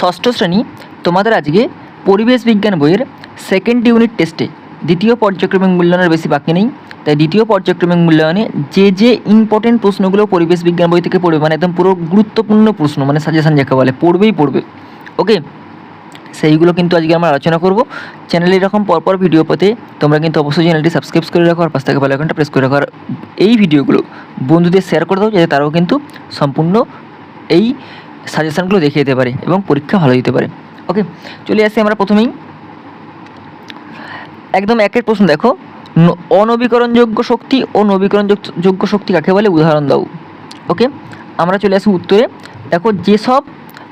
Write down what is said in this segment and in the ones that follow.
ষষ্ঠ শ্রেণি তোমাদের আজকে পরিবেশ বিজ্ঞান বইয়ের সেকেন্ড ইউনিট টেস্টে দ্বিতীয় পর্যায়ক্রমিক মূল্যায়নের বেশি বাকি নেই। তাই দ্বিতীয় পর্যায়ক্রমিক মূল্যায়নে যে যে ইম্পর্টেন্ট প্রশ্নগুলো পরিবেশ বিজ্ঞান বই থেকে পড়বে মানে একদম পুরো গুরুত্বপূর্ণ প্রশ্ন মানে সাজেশান যাকে বলে, পড়বেই পড়বে। ওকে সেইগুলো কিন্তু আজকে আমরা আলোচনা করব। চ্যানেলে এরকম পরপর ভিডিও পেতে তোমরা কিন্তু অবশ্যই চ্যানেলটি সাবস্ক্রাইব করে রাখো আর পাশ থেকে বেল আইকনটা প্রেস করে রাখো। আর এই ভিডিওগুলো বন্ধুদের শেয়ার করে দাও, যাতে তারাও কিন্তু সম্পূর্ণ এই সাজেশনগুলো দেখিয়ে দিতে পারে এবং পরীক্ষা ভালো দিতে পারে। ওকে চলে আসি আমরা প্রথমেই। একদম একের প্রশ্ন দেখো। অনবীকরণযোগ্য শক্তি ও নবীকরণযোগ্য- যোগ্য শক্তি কাকে বলে? উদাহরণ দাও। ওকে আমরা চলে আসি উত্তরে। দেখো, যেসব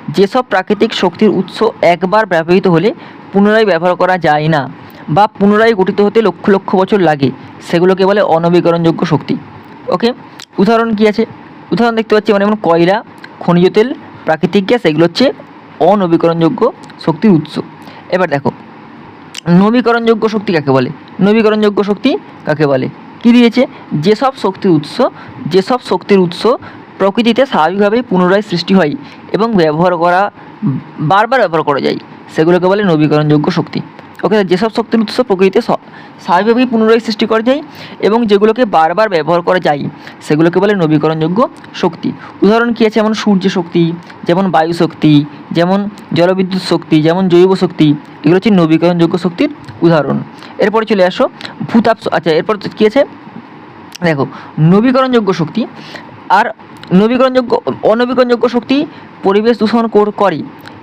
যেসব প্রাকৃতিক শক্তির উৎস একবার ব্যবহৃত হলে পুনরায় ব্যবহার করা যায় না বা পুনরায় গঠিত হতে লক্ষ লক্ষ বছর লাগে, সেগুলোকে বলে অনবীকরণযোগ্য শক্তি। ওকে উদাহরণ কি আছে? উদাহরণ দেখতে পাচ্ছি মানে যেমন কয়লা, খনিজ তেল প্রাকৃতিক গ্যাস, এগুলো হচ্ছে অনবীকরণযোগ্য শক্তির উৎস। এবার দেখো, নবীকরণযোগ্য শক্তি কাকে বলে? নবীকরণযোগ্য শক্তি কাকে বলে? কি দিয়েছে? যেসব শক্তির উৎস, যেসব শক্তির উৎস প্রকৃতিতে স্বাভাবিকভাবেই পুনরায় সৃষ্টি হয় এবং ব্যবহার করা, বারবার ব্যবহার করা যায়, সেগুলোকে বলে নবীকরণযোগ্য শক্তি। ওকে, যেসব শক্তির উৎস প্রকৃতিতে স্বাভাবিকভাবেই পুনরায় সৃষ্টি করা যায় এবং যেগুলোকে বারবার ব্যবহার করা যায়, সেগুলোকে বলে নবীকরণযোগ্য শক্তি। উদাহরণ কী আছে? যেমন সূর্য শক্তি, যেমন বায়ু শক্তি, যেমন জলবিদ্যুৎ শক্তি, যেমন জৈব শক্তি, এগুলো হচ্ছে নবীকরণযোগ্য শক্তির উদাহরণ। এরপরে চলে আসো ভূতাপ আচ্ছা এরপর কী আছে? দেখো, নবীকরণযোগ্য শক্তি আর নবীকরণযোগ্য অনবীকরণযোগ্য শক্তি পরিবেশ দূষণ করে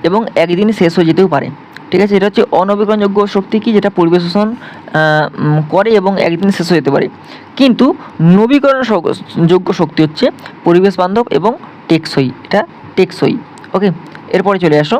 এবং একদিন শেষ হয়ে যেতেও পারে। ঠিক আছে? এটা হচ্ছে অনবীকরণযোগ্য শক্তি কি? যেটা পরিবেশ দূষণ করে এবং একদিন শেষ হয়ে যেতে পারে। কিন্তু নবীকরণ যোগ্য শক্তি হচ্ছে পরিবেশ বান্ধব এবং টেকসই। এটা টেকসই। ওকে? এরপরে চলে আসো।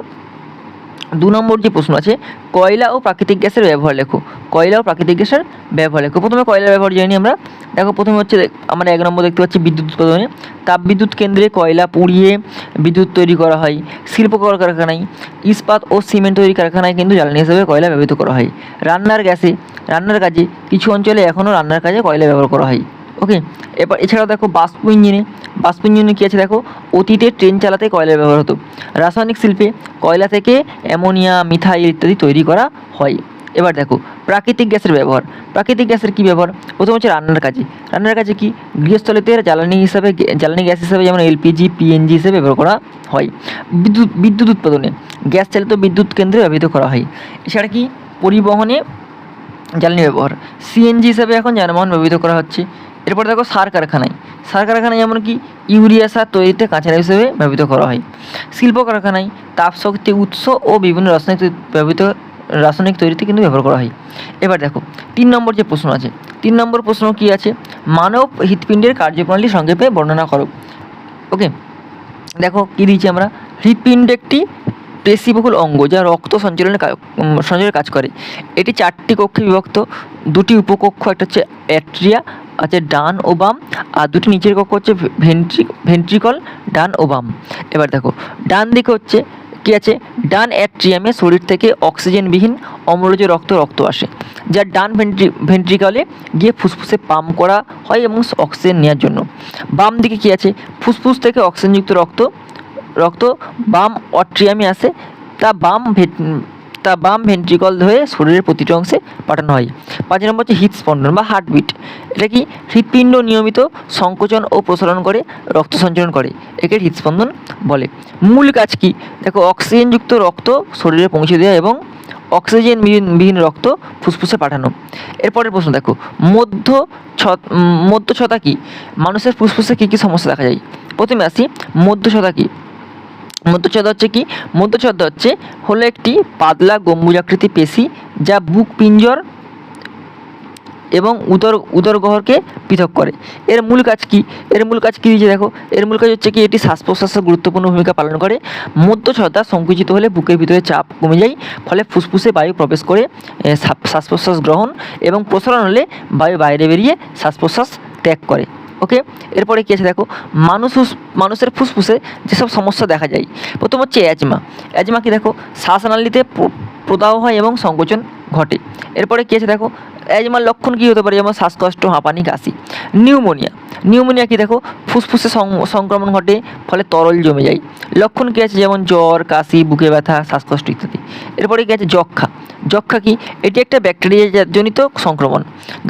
দু নম্বর যে প্রশ্ন আছে, কয়লা ও প্রাকৃতিক গ্যাসের ব্যবহার লেখো। কয়লা ও প্রাকৃতিক গ্যাসের ব্যবহার লেখো। প্রথমে কয়লার ব্যবহার জানি আমরা। দেখো, প্রথমে হচ্ছে আমরা এক নম্বর দেখতে পাচ্ছি বিদ্যুৎ উৎপাদনে। তাপবিদ্যুৎ কেন্দ্রে কয়লা পুড়িয়ে বিদ্যুৎ তৈরি করা হয়। শিল্প কলকারখানায়, ইস্পাত ও সিমেন্ট তৈরি কারখানায় কিন্তু জ্বালানি হিসেবে কয়লা ব্যবহৃত করা হয়। রান্নার গ্যাসে, রান্নার কাজে, কিছু অঞ্চলে এখনও রান্নার কাজে কয়লা ব্যবহার করা হয়। ওকে এবার এছাড়াও দেখো বাষ্প ইঞ্জিনে বাষ্প ইঞ্জিনে কী আছে দেখো? অতীতে ট্রেন চালাতে কয়লার ব্যবহার হতো? রাসায়নিক শিল্পে কয়লা থেকে অ্যামোনিয়া, মিথাইল ইত্যাদি তৈরি করা হয়। এবার দেখো, প্রাকৃতিক গ্যাসের ব্যবহার। প্রাকৃতিক গ্যাসের কী ব্যবহার? প্রথম হচ্ছে রান্নার কাজে। রান্নার কাজে কি? গৃহস্থলীতে জ্বালানি হিসাবে, জ্বালানি গ্যাস হিসাবে যেমন এলপিজি পিএনজি হিসেবে ব্যবহার করা হয়। বিদ্যুৎ বিদ্যুৎ উৎপাদনে গ্যাস চালিত বিদ্যুৎ কেন্দ্রে ব্যবহৃত করা হয়। এছাড়া কি? পরিবহনে জ্বালানি ব্যবহার। সিএনজি হিসাবে এখন যানবাহন ব্যবহৃত করা হচ্ছে। এরপর দেখো সার কারখানায়। সার কারখানায় যেমন কি ইউরিয়া সার তৈরিতে কাঁচারা হিসেবে ব্যবহৃত করা হয়। শিল্প কারখানায় তাপশক্তি উৎস ও বিভিন্ন রাসায়নিক ব্যবহৃত রাসায়নিক তৈরিতে কিন্তু ব্যবহার করা হয়। এবার দেখো, তিন নম্বর যে প্রশ্ন আছে, তিন নম্বর প্রশ্ন কি আছে? মানব হৃৎপিণ্ডের কার্যপ্রণালী সংক্ষেপে বর্ণনা করো। ওকে দেখো কী দিয়েছি আমরা? হৃৎপিণ্ড একটি পেশিবহুল অঙ্গ যা রক্ত সঞ্চালনের সঞ্চালনের কাজ করে। এটি চারটি কক্ষে বিভক্ত, দুটি উপকক্ষ, একটা হচ্ছে অ্যাট্রিয়া আছে ডান ও বাম, আর দুটি নিচের কক্ষ হচ্ছে ভেন্ট্রি, ভেন্ট্রিকল, ডান ও বাম। এবার দেখো, ডান দিকে হচ্ছে কি আছে? ডান অ্যাট্রিয়ামে শরীর থেকে অক্সিজেনবিহীন অম্লজ রক্ত রক্ত আসে, যা ডান ভেন্ট্রি, ভেন্ট্রিকলে গিয়ে ফুসফুসে পাম্প করা হয় এবং অক্সিজেন নেওয়ার জন্য। বাম দিকে কি আছে? ফুসফুস থেকে অক্সিজেনযুক্ত রক্ত রক্ত, বাম অট্রিয়ামে আসে, তা বাম তা বাম ভেন্ট্রিকল হয়ে শরীরের প্রতিটি অংশে পাঠানো হয়। পাঁচ নম্বর হচ্ছে হৃদস্পন্দন বা হার্টবিট এটা কি? হৃৎপিণ্ড নিয়মিত সংকোচন ও প্রসারণ করে, রক্ত সঞ্চালন করে, একে হৃদস্পন্দন বলে। মূল কাজ কি? দেখো, অক্সিজেনযুক্ত রক্ত শরীরে পৌঁছে দেওয়া এবং অক্সিজেন বিহীন রক্ত ফুসফুসে পাঠানো। এরপরের প্রশ্ন দেখো, মধ্য মধ্যছতা কি? মানুষের ফুসফুসে কী কী সমস্যা দেখা যায়? প্রথমে আসি মধ্যছতা কি? মধ্যচ্ছদা হচ্ছে কি? মধ্যচ্ছদা হচ্ছে হলো একটি পাতলা গম্বুজাকৃতি পেশি যা বুক পিঞ্জর এবং উদর উদর উদরগহরকে পৃথক করে। এর মূল কাজ কি? এর মূল কাজ কি দিয়েছে দেখো? এর মূল কাজ হচ্ছে কি? এটি শ্বাস প্রশ্বাসের গুরুত্বপূর্ণ ভূমিকা পালন করে। মধ্যচ্ছদা সংকুচিত হলে বুকের ভিতরে চাপ কমে যায়, ফলে ফুসফুসে বায়ু প্রবেশ করে শ্বাস প্রশ্বাস গ্রহণ এবং প্রসারণ হলে বায়ু বাইরে বেরিয়ে শ্বাস প্রশ্বাস ত্যাগ করে। ওকে এরপরে কী আছে দেখো? মানুষ মানুষের ফুসফুসে যেসব সমস্যা দেখা যায়। প্রথম হচ্ছে অ্যাজমা অ্যাজমা কি দেখো? শ্বাসনালীতে প্রদাহ হয় এবং সংকোচন ঘটে। এরপরে কী আছে দেখো? অ্যাজমার লক্ষণ কী হতে পারে? যেমন শ্বাসকষ্ট, হাঁপানি, কাশি। নিউমোনিয়া। নিউমোনিয়া কি দেখো? ফুসফুসে সংক্রমণ ঘটে, ফলে তরল জমে যায়। লক্ষণ কী আছে? যেমন জ্বর, কাশি, বুকে ব্যথা, শ্বাসকষ্ট ইত্যাদি। এরপরে কী আছে? যক্ষা। যক্ষা কি? এটি একটা ব্যাকটেরিয়া জনিত সংক্রমণ।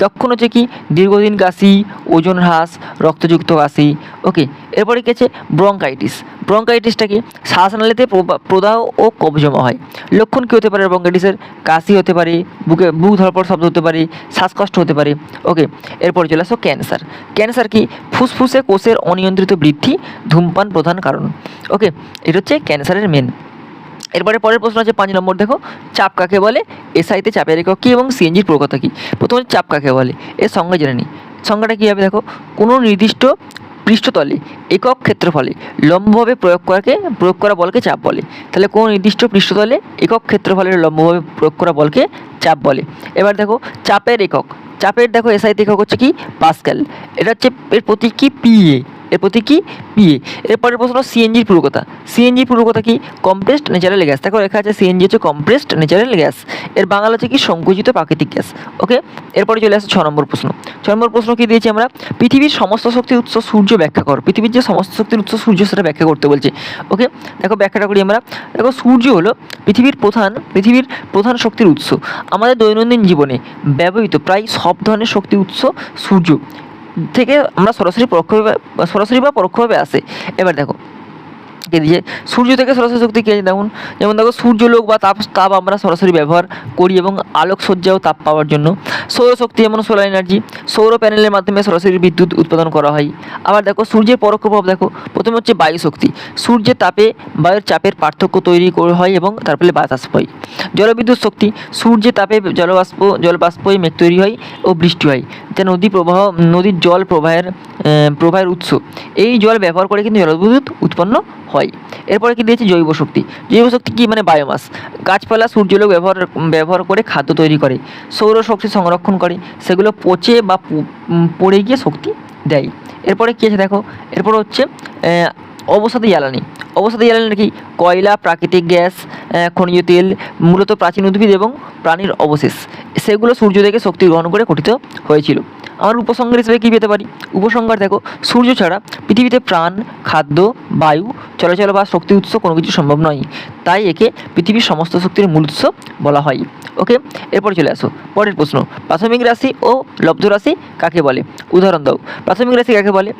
লক্ষণ হচ্ছে কি? দীর্ঘদিন কাশি, ওজন হ্রাস, রক্তযুক্ত কাশি। ওকে, এরপরে কী আছে? ব্রঙ্কাইটিস। ব্রঙ্কাইটিসটা কি? শ্বাসনালীতে প্রদাহ ও কফ জমা হয়। লক্ষণ কী হতে পারে ব্রঙ্কাইটিসের? কাশি হতে পারে, বুকে, বুক ধরপড় শব্দ হতে পারে, শ্বাসকষ্ট হতে পারে। ওকে, এরপরে চলে আসো ক্যান্সার। ক্যান্সার কি? ফুসফুসে কোষের অনিয়ন্ত্রিত বৃদ্ধি ধূমপান প্রধান কারণ। ওকে এটা হচ্ছে ক্যান্সারের মেন এরপরে পরের প্রশ্ন আছে, পাঁচ নম্বর দেখো, চাপ কাকে বলে? এসআইতে চাপের একক কী এবং সিএনজির প্রকতা কী? প্রথমে চাপ কাকে বলে? এর সংজ্ঞা জেনে নিই সংজ্ঞাটা কী হবে দেখো? কোনো নির্দিষ্ট পৃষ্ঠতলে একক ক্ষেত্রফলে লম্বভাবে প্রয়োগ করাকে, প্রয়োগ করা বলকে চাপ বলে। তাহলে কোন নির্দিষ্ট পৃষ্ঠতলে একক ক্ষেত্রফলে লম্বভাবে প্রয়োগ করা বলকে চাপ বলে? এবার দেখো, চাপের একক। চাপের দেখো এসআইতে একক হচ্ছে কি? পাস্কেল এটা হচ্ছে এর প্রতীক কি? পিএ এর প্রতীক কি? পিএ এরপরের প্রশ্ন সিএনজির পূর্বকতা সিএনজির পূর্বকতা কি? কম্প্রেসড ন্যাচারাল গ্যাস দেখো, লেখা আছে সিএনজি হচ্ছে কম্প্রেসড ন্যাচারাল গ্যাস এর বাংলা হচ্ছে কি? সংকুচিত প্রাকৃতিক গ্যাস ওকে এরপরে চলে আসছে ছ নম্বর প্রশ্ন। ছ নম্বর প্রশ্ন কি দিয়েছি আমরা? পৃথিবীর সমস্ত শক্তির উৎস সূর্য ব্যাখ্যা কর। পৃথিবীর যে সমস্ত শক্তির উৎস সূর্য, সেটা ব্যাখ্যা করতে বলছে। ওকে দেখো, ব্যাখ্যাটা করি আমরা। দেখো, সূর্য হলো পৃথিবীর প্রধান পৃথিবীর প্রধান শক্তির উৎস। আমাদের দৈনন্দিন জীবনে ব্যবহৃত প্রায় সব ধরনের শক্তি উৎস সূর্য। থেকে আমরা সরাসরি পরোক্ষভাবে সরাসরি বা পরোক্ষভাবে আসে। এবার দেখো কে দিয়েছে সূর্য থেকে সরাসরি শক্তি কে যেমন যেমন দেখো, সূর্যলোক বা তাপ তাপ আমরা সরাসরি ব্যবহার করি এবং আলোকসজ্জাও তাপ পাওয়ার জন্য। সৌরশক্তি যেমন সোলার এনার্জি সৌর প্যানেলের মাধ্যমে সরাসরি বিদ্যুৎ উৎপাদন করা হয়। আবার দেখো, সূর্যের পরোক্ষ প্রভাব দেখো, প্রথমে হচ্ছে বায়ু শক্তি। সূর্যের তাপে বায়ুর চাপের পার্থক্য তৈরি করে হয় এবং তার ফলে বাতাস হয় জলবিদ্যুৎ শক্তি, সূর্যের তাপে জলবাষ্প জলবাষ্প হয়ে মেঘ তৈরি হয় ও বৃষ্টি হয়, যা নদী প্রবাহ, নদীর জল প্রবাহের প্রবাহের উৎস। এই জল ব্যবহার করে কিন্তু জলবিদ্যুৎ উৎপন্ন হয়। এরপরে কি দিয়েছে? জৈব শক্তি। জৈব শক্তি কি? মানে বায়োমাস গাছপালা, সূর্যালোক ব্যবহার ব্যবহার করে খাদ্য তৈরি করে। সৌর শক্তি সংরক্ষণ করে। সেগুলো পচে বা পড়ে গিয়ে শক্তি দেয়। এরপরে কী আছে দেখো? এরপরে হচ্ছে অবসাদী জ্বালানি। অবসাদী জ্বালানি কি কয়লা, প্রাকৃতিক গ্যাস খনিজ তেল, মূলত প্রাচীন উদ্ভিদ এবং প্রাণীর অবশেষ। সেগুলো সূর্য থেকে শক্তি গ্রহণ করে গঠিত হয়েছিল। আমার উপসংহার হিসেবে কী পেতে পারি? উপসংহার দেখো, সূর্য ছাড়া পৃথিবীতে প্রাণ, খাদ্য, বায়ু, চলাচল বা শক্তি উৎস কোনো কিছু সম্ভব নয়। তাই একে পৃথিবীর সমস্ত শক্তির মূল উৎস বলা হয়। ওকে? এরপর চলে আসো, পরের প্রশ্ন। প্রাথমিক রাশি ও লব্ধ রাশি কাকে বলে? উদাহরণ দাও। প্রাথমিক রাশি কাকে বলে?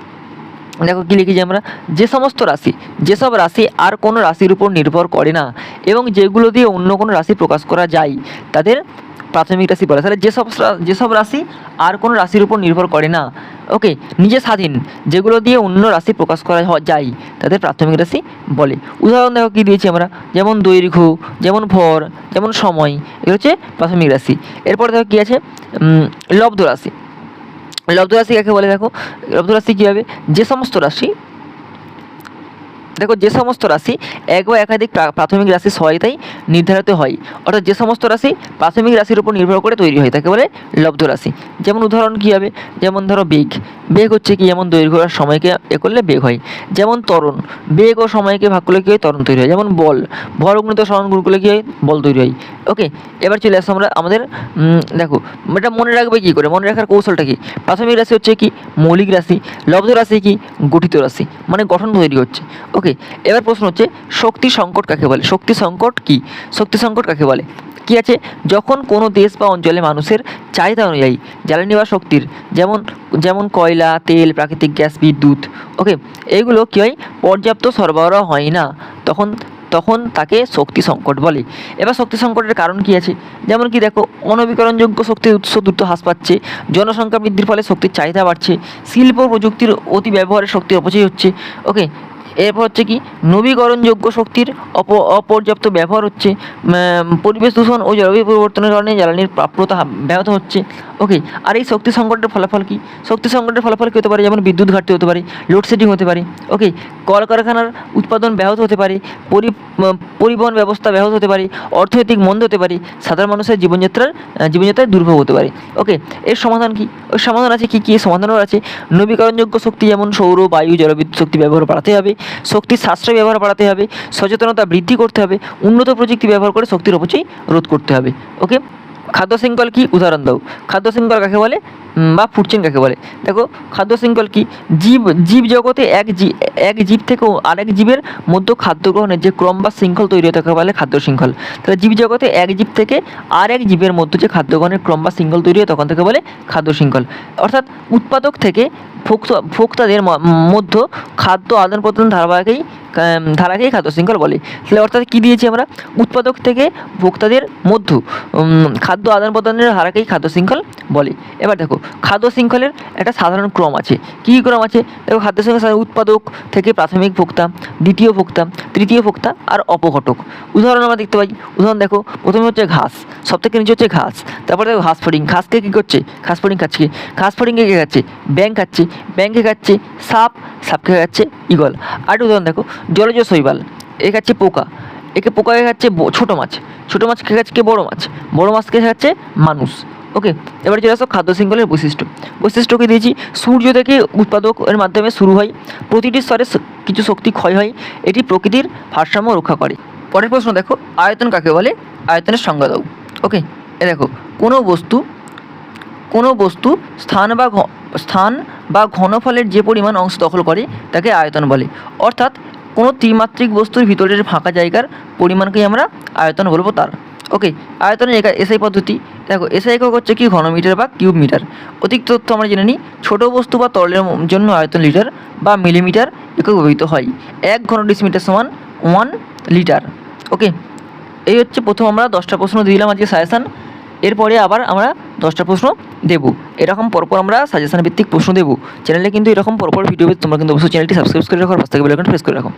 দেখো কী লিখেছি আমরা? যে সমস্ত রাশি যেসব রাশি আর কোনো রাশির উপর নির্ভর করে না। এবং যেগুলো দিয়ে অন্য কোনো রাশি প্রকাশ করা যায়, তাদের প্রাথমিক রাশি বলে। তাহলে যেসব যেসব রাশি আর কোনো রাশির উপর নির্ভর করে না। ওকে, নিজে স্বাধীন, যেগুলো দিয়ে অন্য রাশি প্রকাশ করা যায়, তাদের প্রাথমিক রাশি বলে। উদাহরণ দেখো কী দিয়েছি আমরা, যেমন দৈর্ঘ্য, যেমন ভর, যেমন সময়, এগুলো হচ্ছে প্রাথমিক রাশি। এরপর দেখো কী আছে লব্ধ রাশি। লব্ধ রাশি কাকে বলে দেখো? লব্ধ রাশি কী হবে? যে সমস্ত রাশি দেখো যে সমস্ত রাশি এক বা একাধিক প্রা- প্রাথমিক রাশির সহায়তায় নির্ধারিত হয়। অর্থাৎ যে সমস্ত রাশি প্রাথমিক রাশির উপর নির্ভর করে তৈরি হয়, তাকে বলে লব্ধ রাশি। যেমন উদাহরণ কী হবে? যেমন ধরো বেগ। বেগ হচ্ছে কি? যেমন দৈর্ঘ্য আর সময়কে এ করলে বেগ হয়। যেমন ত্বরণ। বেগ ও সময়কে ভাগ করলে কী হয়? ত্বরণ তৈরি হয়। যেমন বল। ভর গুণিত সরণ গুণ করলে কী হয়? বল তৈরি হয়। ওকে, এবার চলে আসো আমরা আমাদের দেখো, এটা মনে রাখবে কী করে? মনে রাখার কৌশলটা কি? প্রাথমিক রাশি হচ্ছে কি? মৌলিক রাশি। লব্ধ রাশি কি? গঠিত রাশি। মানে গঠন তৈরি হচ্ছে। ওকে এবার প্রশ্ন হচ্ছে, শক্তি সংকট কাকে বলে? শক্তি সংকট কি? শক্তি সংকট কাকে বলে? কি আছে? যখন কোনো দেশ বা অঞ্চলে মানুষের চাহিদা অনুযায়ী জ্বালানি বা শক্তির, যেমন যেমন কয়লা, তেল, প্রাকৃতিক গ্যাস, বিদ্যুৎ, ওকে এইগুলো কী হয়? পর্যাপ্ত সরবরাহ হয় না। তখন তখন তাকে শক্তি সংকট বলে। এবার শক্তি সংকটের কারণ কি আছে? যেমন কি দেখো, অনবীকরণযোগ্য শক্তির উৎস দ্রুত হ্রাস পাচ্ছে, জনসংখ্যা বৃদ্ধির ফলে শক্তির চাহিদা বাড়ছে, শিল্প প্রযুক্তির অতি ব্যবহারে শক্তির অপচয় হচ্ছে, ওকে এরপর হচ্ছে কি, নবীকরণযোগ্য শক্তির অপ, অপর্যাপ্ত ব্যবহার হচ্ছে পরিবেশ দূষণ ও জলবায়ু পরিবর্তনের কারণে জ্বালানির প্রাপ্যতা ব্যাহত হচ্ছে। ওকে আর এই শক্তি সংকটের ফলাফল কি? শক্তি সংকটের ফলাফল কী হতে পারে? যেমন বিদ্যুৎ ঘাটতি হতে পারে লোডশেডিং হতে পারে। ওকে কলকারখানার উৎপাদন ব্যাহত হতে পারে, পরি পরিবহন ব্যবস্থা ব্যাহত হতে পারে, অর্থনৈতিক মন্দ হতে পারে, সাধারণ মানুষের জীবনযাত্রার জীবনযাত্রায় দুর্ভোগ হতে পারে। ওকে এর সমাধান কি? ওর সমাধান আছে কি? কী সমাধানও আছে? নবীকরণযোগ্য শক্তি যেমন সৌর, বায়ু, জলবিদ্যুৎ শক্তি ব্যবহার বাড়াতে হবে শক্তির সাশ্রয় ব্যবহার বাড়াতে হবে, সচেতনতা বৃদ্ধি করতে হবে, উন্নত প্রযুক্তি ব্যবহার করে শক্তির অপচয় রোধ করতে হবে। ওকে খাদ্য শৃঙ্খল কি? উদাহরণ দাও। খাদ্য শৃঙ্খল কাকে বলে? বা ফুড চেইন কাকে বলে? দেখো খাদ্য শৃঙ্খল কি? জীব জীব জগতে এক জীব এক জীব থেকে আরেক জীবের মধ্যে খাদ্য গ্রহণের যে ক্রম বা শৃঙ্খল তৈরি হতে বলে খাদ্য শৃঙ্খল তাহলে জীব জগতে এক জীব থেকে আর এক জীবের মধ্যে যে খাদ্য গ্রহণের ক্রম বা শৃঙ্খল তৈরি হয় তখন তাকে বলে খাদ্য শৃঙ্খল অর্থাৎ উৎপাদক থেকে ভোক্তা ভোক্তাদের মধ্যে খাদ্য আদান প্রদান ধারাবাহিকেই ধারাকেই খাদ্য শৃঙ্খল বলে। তাহলে অর্থাৎ কী দিয়েছি আমরা? উৎপাদক থেকে ভোক্তাদের মধ্যে উম, খাদ্য আদান প্রদানের হারাকেই খাদ্য শৃঙ্খল বলে। এবার দেখো, খাদ্য শৃঙ্খলের একটা সাধারণ ক্রম আছে। কী ক্রম আছে? দেখো, খাদ্য শৃঙ্খল উৎপাদক থেকে প্রাথমিক ভোক্তা, দ্বিতীয় ভোক্তা, তৃতীয় ভোক্তা আর অপঘটক। উদাহরণ আমরা দেখতে পাই। উদাহরণ দেখো, প্রথমে হচ্ছে ঘাস সব থেকে নিচে হচ্ছে ঘাস। তারপরে দেখো, ঘাস ফড়িং। ঘাসকে কী করছে? ঘাস ফড়িং খাচ্ছে ঘাস ফড়িংকে কে খাচ্ছে? ব্যাং খাচ্ছে। ব্যাংকে খাচ্ছে সাপ, সাপকে খাচ্ছে ইগল আর উদাহরণ দেখো, জলজ শৈবাল। এ খাচ্ছে পোকা। একে পোকাকে খাচ্ছে ছোটো মাছ। ছোটো মাছ খেয়ে খাচ্ছে বড়ো মাছ। বড়ো মাছকে খাচ্ছে মানুষ। ওকে, এবার চলে আসো খাদ্য শৃঙ্খলের বৈশিষ্ট্য। বৈশিষ্ট্যকে দিয়েছি, সূর্য থেকে উৎপাদক এর মাধ্যমে শুরু হয়, প্রতিটি স্তরে কিছু শক্তি ক্ষয় হয়, এটি প্রকৃতির ভারসাম্য রক্ষা করে। পরের প্রশ্ন দেখো, আয়তন কাকে বলে? আয়তনের সংজ্ঞা দাও। ওকে, এ দেখো, কোনো বস্তু কোনো বস্তু স্থান বা স্থান বা ঘনফলের যে পরিমাণ অংশ দখল করে, তাকে আয়তন বলে। অর্থাৎ কোনো ত্রিমাত্রিক বস্তুর ভিতরের ফাঁকা জায়গার পরিমাণকেই আমরা আয়তন বলব তার। ওকে আয়তনের একা এসআই পদ্ধতি। দেখো এসআই একক হচ্ছে কি? ঘনমিটার বা কিউব মিটার। অতিরিক্ত তথ্য আমরা জেনে নিই। ছোটো বস্তু বা তরলের জন্য আয়তন লিটার বা মিলিমিটার একক ব্যবহৃত হয়। এক ঘন ডিসমিটার সমান ওয়ান লিটার ওকে এই হচ্ছে প্রথম আমরা দশটা প্রশ্ন দিলাম আজকে সাজেশান এরপরে আবার আমরা দশটা প্রশ্ন দেব। এরকম পরপর আমরা সাজেশন ভিত্তিক প্রশ্ন দেবো। চ্যানেলে কিন্তু এরকম পরপর ভিডিও তোমরা কিন্তু অবশ্যই চ্যানেলটি সাবস্ক্রাইব করে রাখো পাশ থেকে বেল আইকন প্রেস করে রাখো।